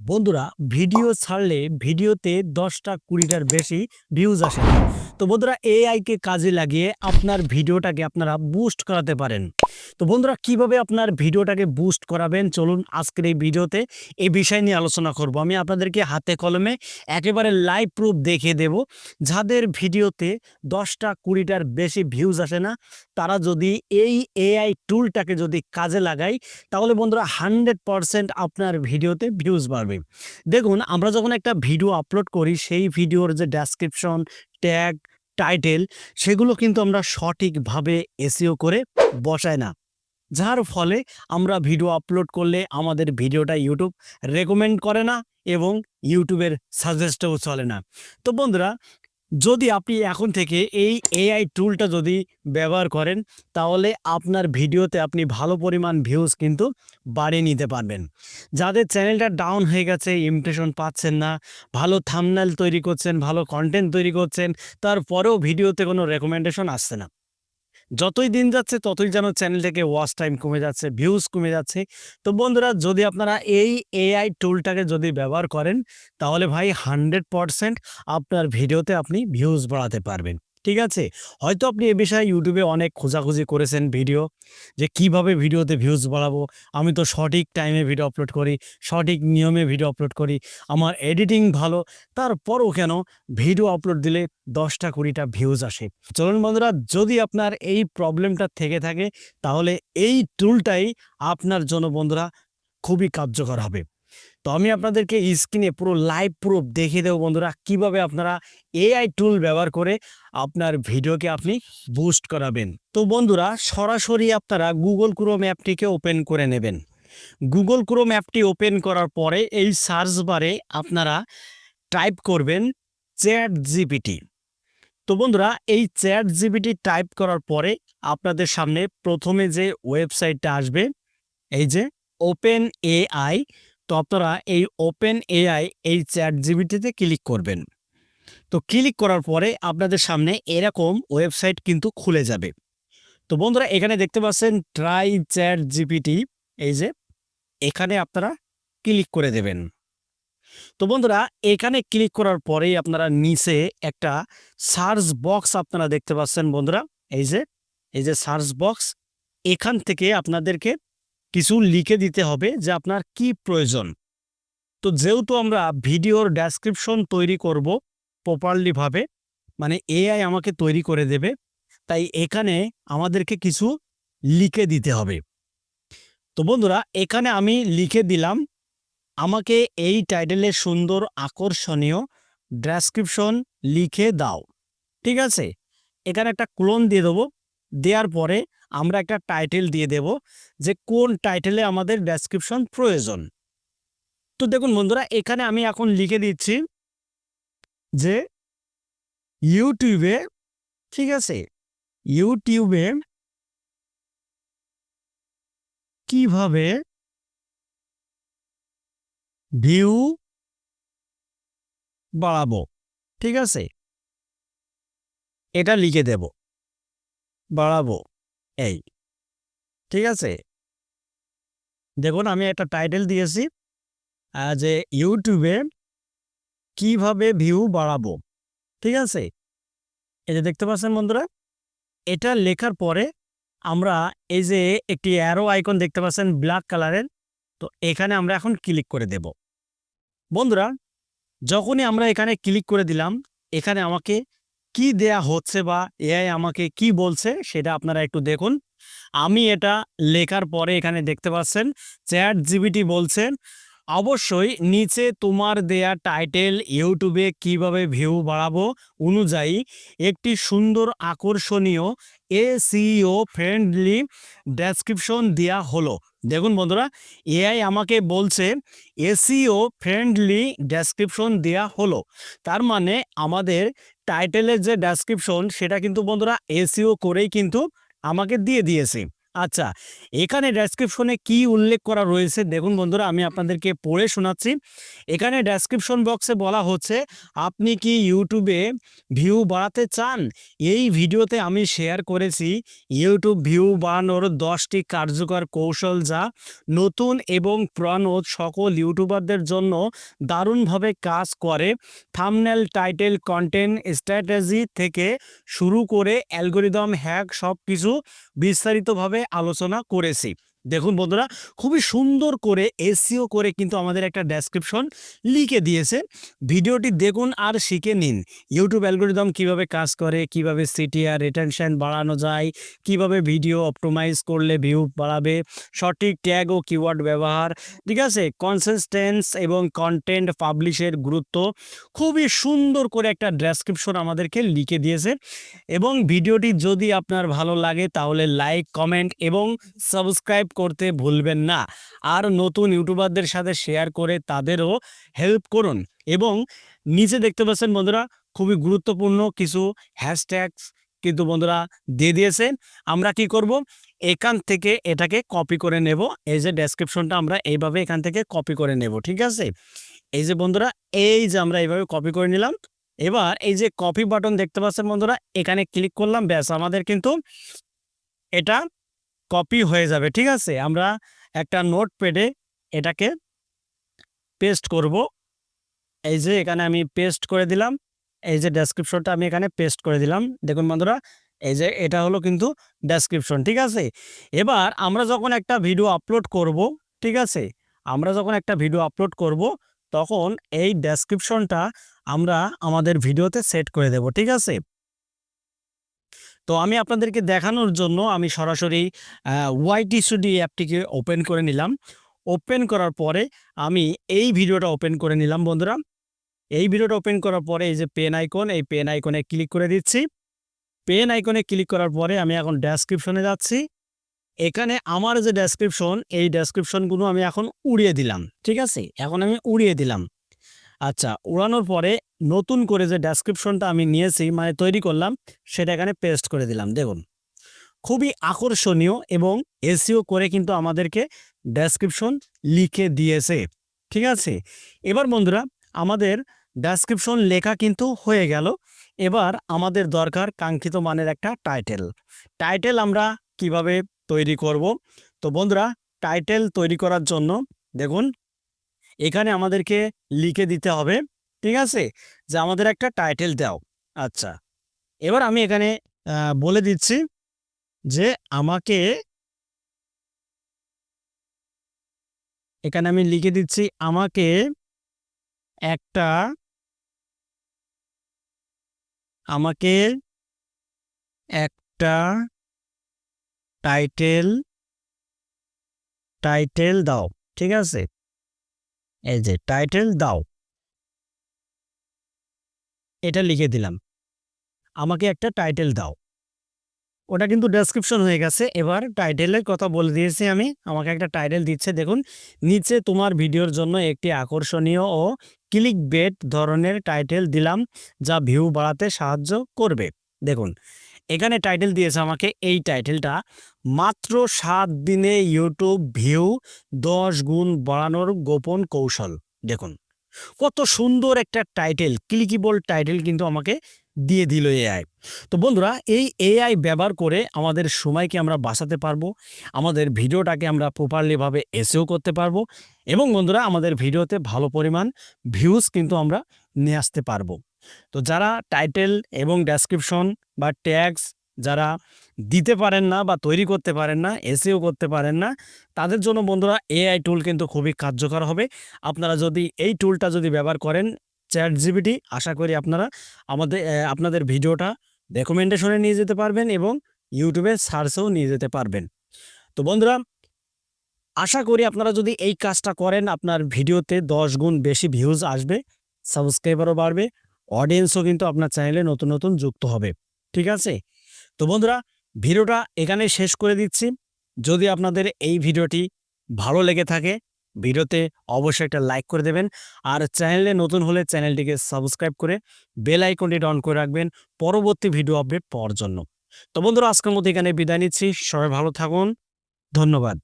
বন্ধুরা ভিডিও ছাড়লে ভিডিওতে দশটা কুড়িটার বেশি ভিউজ আসে। তো বন্ধুরা এআই কে কাজে লাগিয়ে আপনার ভিডিওটাকে আপনারা বুস্ট করাতে পারেন। তো বন্ধুরা, কীভাবে আপনার ভিডিওটাকে বুস্ট করাবেন? চলুন আজকের এই ভিডিওতে এই বিষয় নিয়ে আলোচনা করব। আমি আপনাদেরকে হাতে কলমে একেবারে লাইভ প্রুফ দেখিয়ে দেব। যাদের ভিডিওতে দশটা কুড়িটার বেশি ভিউজ আসে না, তারা যদি এই এআই টুলটাকে যদি কাজে লাগায়, তাহলে বন্ধুরা হান্ড্রেড পারসেন্ট আপনার ভিডিওতে ভিউজ বাড়বে। দেখুন, আমরা যখন একটা ভিডিও আপলোড করি, সেই ভিডিওর যে ডেসক্রিপশন ট্যাগ টাইটেল, সেগুলো কিন্তু আমরা সঠিকভাবে এসিও করে বসাই না। যার ফলে আমরা ভিডিও আপলোড করলে আমাদের ভিডিওটা ইউটিউব রেকমেন্ড করে না এবং ইউটিউবের সাজেস্টও চলে না। তো বন্ধুরা যদি আপনি এখন থেকে এই এআই টুলটা যদি ব্যবহার করেন, তাহলে আপনার ভিডিওতে আপনি ভালো পরিমাণ ভিউজ কিন্তু বাড়িয়ে নিতে পারবেন। যাদের চ্যানেলটা ডাউন হয়ে গেছে ইমপ্রেশন পাচ্ছেন না, ভালো থামনাল তৈরি করছেন, ভালো কন্টেন্ট তৈরি করছেন, তারপরেও ভিডিওতে কোনো রেকমেন্ডেশন আসছে না। যতই দিন যাচ্ছে, ততই যেন চ্যানেল থেকে ওয়াচ টাইম কমে যাচ্ছে ভিউজ কমে যাচ্ছে। তো বন্ধুরা, যদি আপনারা এই এআই টুলটাকে যদি ব্যবহার করেন, তাহলে ভাই হান্ড্রেড আপনার ভিডিওতে আপনি ভিউজ বাড়াতে পারবেন। ঠিক আছে? হয়তো আপনি এ বিষয়ে ইউটিউবে অনেক খোঁজাখুঁজি করেছেন ভিডিও যে কীভাবে ভিডিওতে ভিউজ বাড়াবো। আমি তো সঠিক টাইমে ভিডিও আপলোড করি, সঠিক নিয়মে ভিডিও আপলোড করি, আমার এডিটিং ভালো, তারপরও কেন ভিডিও আপলোড দিলে দশটা কুড়িটা ভিউজ আসে? চলুন বন্ধুরা, যদি আপনার এই প্রবলেমটা থেকে থাকে, তাহলে এই টুলটাই আপনার জন্য বন্ধুরা খুবই কার্যকর হবে। তো আমি আপনাদেরকে স্ক্রিনে পুরো লাইভ প্রুফ দেখিয়ে দেবো বন্ধুরা, কীভাবে আপনারা এআই টুল ব্যবহার করে আপনার ভিডিওকে আপনি বুস্ট করাবেন। তো বন্ধুরা, সরাসরি আপনারা গুগল ক্রোম অ্যাপটিকে ওপেন করে নেবেন। গুগল ক্রোম অ্যাপটি ওপেন করার পরে এই সার্চ বারে আপনারা টাইপ করবেন চ্যাট জিপিটি তো বন্ধুরা, এই চ্যাট জিপিটি টাইপ করার পরে আপনাদের সামনে প্রথমে যে ওয়েবসাইটটা আসবে, এই যে ওপেন এআই তো আপনারা এই ওপেন এআই, এই চ্যাট জিবিটিতে ক্লিক করবেন। তো ক্লিক করার পরে আপনাদের সামনে এরকম ওয়েবসাইট কিন্তু খুলে যাবে। তো বন্ধুরা, এখানে দেখতে পাচ্ছেন ট্রাই চ্যাট জিপিটি এই যে, এখানে আপনারা ক্লিক করে দেবেন। তো বন্ধুরা, এখানে ক্লিক করার পরেই আপনারা নিচে একটা সার্চ বক্স আপনারা দেখতে পাচ্ছেন বন্ধুরা, এই যে এই যে সার্চ বক্স, এখান থেকে আপনাদেরকে কিছু লিখে দিতে হবে যে আপনার কি প্রয়োজন। তো যেহেতু আমরা ভিডিওর ডেসক্রিপশন তৈরি করব প্রপারলিভাবে মানে এআই আমাকে তৈরি করে দেবে, তাই এখানে আমাদেরকে কিছু লিখে দিতে হবে। তো বন্ধুরা, এখানে আমি লিখে দিলাম, আমাকে এই টাইটেলের সুন্দর আকর্ষণীয় ডেসক্রিপশন লিখে দাও, ঠিক আছে? এখানে একটা ক্লোন দিয়ে দেবো, দেওয়ার পরে আমরা একটা টাইটেল দিয়ে দেব যে কোন টাইটেলে আমাদের ডেসক্রিপশন প্রয়োজন। তো দেখুন বন্ধুরা, এখানে আমি এখন লিখে দিচ্ছি যে ইউটিউবে ঠিক আছে? ইউটিউবে কীভাবে ভিউ বাড়াবো, ঠিক আছে? এটা লিখে দেব। বাড়াবো। এই, ঠিক আছে? দেখুন, আমি একটা টাইটেল দিয়েছি যে ইউটিউবে কীভাবে ভিউ বাড়াবো, ঠিক আছে? এই যে দেখতে পাচ্ছেন বন্ধুরা, এটা লেখার পরে আমরা এই যে একটি অ্যারো আইকন দেখতে পাচ্ছেন ব্ল্যাক কালারের তো এখানে আমরা এখন ক্লিক করে দেব। বন্ধুরা, যখনই আমরা এখানে ক্লিক করে দিলাম, এখানে আমাকে কি দেয়া হচ্ছে বা এআই আমাকে কি বলছে সেটা আপনারা একটু দেখুন। আমি এটা লেখার পরে এখানে দেখতে পাচ্ছেন চ্যাট জিবিটি বলছেন অবশ্যই নিচে তোমার দেয়া টাইটেল ইউটিউবে কীভাবে ভিউ বাড়াবো অনুযায়ী একটি সুন্দর আকর্ষণীয় এসিও ফ্রেন্ডলি ডেসক্রিপশন দেয়া হলো। দেখুন বন্ধুরা এআই আমাকে বলছে এসিও ফ্রেন্ডলি ডেসক্রিপশন দেয়া হলো। তার মানে আমাদের টাইটেলের যে ডেসক্রিপশন সেটা কিন্তু বন্ধুরা এসিও করেই কিন্তু আমাকে দিয়ে দিয়েছে। আচ্ছা এখানে ডেসক্রিপশনে কি উল্লেখ করা রয়েছে? দেখুন বন্ধুরা, আমি আপনাদেরকে পড়ে শোনাচ্ছি। এখানে ডেসক্রিপশন বক্সে বলা হচ্ছে, আপনি কি ইউটিউবে ভিউ বাড়াতে চান? এই ভিডিওতে আমি শেয়ার করেছি ইউটিউব ভিউ বাড়ানোর দশটি কার্যকর কৌশল যা নতুন এবং পুরানো সকল ইউটিউবারদের জন্য দারুণভাবে কাজ করে। থামনেল টাইটেল কন্টেন্ট স্ট্র্যাটেজি থেকে শুরু করে অ্যালগোরিদম হ্যাক সব কিছু বিস্তারিতভাবে আলোচনা করেছি। দেখুন বন্ধুরা, খুবই সুন্দর করে এসিও করে কিন্তু আমাদের একটা ডেসক্রিপশন লিখে দিয়েছে। ভিডিওটি দেখুন আর শিখে নিন। ইউটিউব অ্যালগোরিদম কীভাবে কাজ করে, কীভাবে সিটিআর রিটেনশন বাড়ানো যায়, কীভাবে ভিডিও অপটোমাইজ করলে ভিউ বাড়াবে, সঠিক ট্যাগ ও কিওয়ার্ড ব্যবহার, ঠিক আছে? কনসিস্টেন্স এবং কন্টেন্ট পাবলিশের গুরুত্ব খুবই সুন্দর করে একটা ডেসক্রিপশন আমাদেরকে লিখে দিয়েছে। এবং ভিডিওটি যদি আপনার ভালো লাগে তাহলে লাইক কমেন্ট এবং সাবস্ক্রাইব করতে ভুলবেন না। আর নতুন ইউটিউবারদের সাথে শেয়ার করে তাদেরও হেল্প করুন। এবং নিচে দেখতে পাচ্ছেন বন্ধুরা, খুবই গুরুত্বপূর্ণ কিছু হ্যাশট্যাগস কিন্তু বন্ধুরা দিয়ে দিয়েছে আমরা কি করব? এখান থেকে এটাকে কপি করে নেব। এই যে ডেসক্রিপশনটা আমরা এইভাবে এখান থেকে কপি করে নেব, ঠিক আছে? এই যে বন্ধুরা, এই যে আমরা এইভাবে কপি করে নিলাম। এবার এই যে কপি বাটন দেখতে পাচ্ছেন বন্ধুরা, এখানে ক্লিক করলাম, ব্যাস, আমাদের কিন্তু এটা কপি হয়ে যাবে, ঠিক আছে? আমরা একটা নোট পেডে এটাকে পেস্ট করব। এই যে এখানে আমি পেস্ট করে দিলাম, এই যে ডেসক্রিপশনটা আমি এখানে পেস্ট করে দিলাম। দেখুন বন্ধুরা, এই যে এটা হলো কিন্তু ডেসক্রিপশন ঠিক আছে? এবার আমরা যখন একটা ভিডিও আপলোড করব, ঠিক আছে? আমরা যখন একটা ভিডিও আপলোড করব, তখন এই ডেসক্রিপশনটা আমরা আমাদের ভিডিওতে সেট করে দেব, ঠিক আছে? তো আমি আপনাদেরকে দেখানোর জন্য আমি সরাসরি ওয়াইটি স্টুডিও অ্যাপটিকে ওপেন করে নিলাম। ওপেন করার পরে আমি এই ভিডিওটা ওপেন করে নিলাম, বন্ধুরা। এই ভিডিওটা ওপেন করার পরে এই যে পেন আইকন এই পেন আইকনে ক্লিক করে দিচ্ছি। পেন আইকনে ক্লিক করার পরে আমি এখন ডেসক্রিপশনে যাচ্ছি। এখানে আমার যে ডেসক্রিপশন এই ডেসক্রিপশনগুলো আমি এখন উড়িয়ে দিলাম, ঠিক আছে? এখন আমি উড়িয়ে দিলাম। আচ্ছা উড়ানোর পরে নতুন করে যে ডেসক্রিপশনটা আমি নিয়েছি মানে তৈরি করলাম, সেটা এখানে পেস্ট করে দিলাম। দেখুন, খুবই আকর্ষণীয় এবং এসিও করে কিন্তু আমাদেরকে ডেসক্রিপশন লিখে দিয়েছে। ঠিক আছে? এবার বন্ধুরা, আমাদের ডেসক্রিপশন লেখা কিন্তু হয়ে গেল। এবার আমাদের দরকার কাঙ্ক্ষিত মানের একটা টাইটেল টাইটেল আমরা কীভাবে তৈরি করব? তো বন্ধুরা টাইটেল তৈরি করার জন্য দেখুন এখানে আমাদেরকে লিখে দিতে হবে, ঠিক আছে? যে আমাদের একটা টাইটেল দাও। আচ্ছা এবার আমি এখানে বলে দিচ্ছি যে আমাকে এখানে আমি লিখে দিচ্ছি, আমাকে একটা আমাকে একটা টাইটেল টাইটেল দাও, ঠিক আছে? এই যে টাইটেল দাও। এটা লিখে দিলাম। আমাকে একটা টাইটেল দাও। ওটা কিন্তু ডেসক্রিপশন হয়ে গেছে। এবার টাইটেলের কথা বলে দিয়েছি আমি। আমাকে একটা টাইটেল দিচ্ছে। দেখুন, নিচে তোমার ভিডিওর জন্য একটি আকর্ষণীয় ও ক্লিক বেট ধরনের টাইটেল দিলাম, যা ভিউ বাড়াতে সাহায্য করবে। দেখুন, এখানে টাইটেল দিয়েছে আমাকে। এই টাইটেলটা মাত্র সাত দিনে ইউটিউব ভিউ দশ গুণ বাড়ানোর গোপন কৌশল। দেখুন, কত সুন্দর একটা টাইটেল ক্লিকিবল টাইটেল কিন্তু আমাকে দিয়ে দিল এআই তো বন্ধুরা, এই এআই ব্যবহার করে আমাদের সময়কে আমরা বাঁচাতে পারব, আমাদের ভিডিওটাকে আমরা প্রপারলিভাবে এসেও করতে পারব এবং বন্ধুরা, আমাদের ভিডিওতে ভালো পরিমাণ ভিউজ কিন্তু আমরা নিয়ে আসতে পারব। তো যারা টাইটেল এবং ডেসক্রিপশন বা ট্যাগস যারা দিতে পারেন না বা তৈরি করতে পারেন না, এসিও করতে পারেন না। তাদের জন্য বন্ধুরা এআই টুল কিন্তু খুবই কার্যকর হবে। আপনারা যদি এই টুলটা যদি ব্যবহার করেন চ্যাট জিবিটি আশা করি আপনারা আমাদের আপনাদের ভিডিওটা রেকমেন্ডেশনে নিয়ে যেতে পারবেন এবং ইউটিউবে সার্চেও নিয়ে যেতে পারবেন। তো বন্ধুরা, আশা করি আপনারা যদি এই কাজটা করেন, আপনার ভিডিওতে দশ গুণ বেশি ভিউজ আসবে সাবস্ক্রাইবারও বাড়বে অডিয়েন্সও কিন্তু আপনার চ্যানেলে নতুন নতুন যুক্ত হবে। ঠিক আছে? তো বন্ধুরা ভিডিওটা এখানে শেষ করে দিচ্ছি। যদি আপনাদের এই ভিডিওটি ভালো লেগে থাকে, ভিডিওতে অবশ্যই একটা লাইক করে দেবেন। আর চ্যানেলে নতুন হলে চ্যানেলটিকে সাবস্ক্রাইব করে বেল আইকনটি অন করে রাখবেন পরবর্তী ভিডিও আপডেট পাওয়ার জন্য। তো বন্ধুরা, আজকের মতো এখানে বিদায় নিচ্ছি। সবাই ভালো থাকুন। ধন্যবাদ।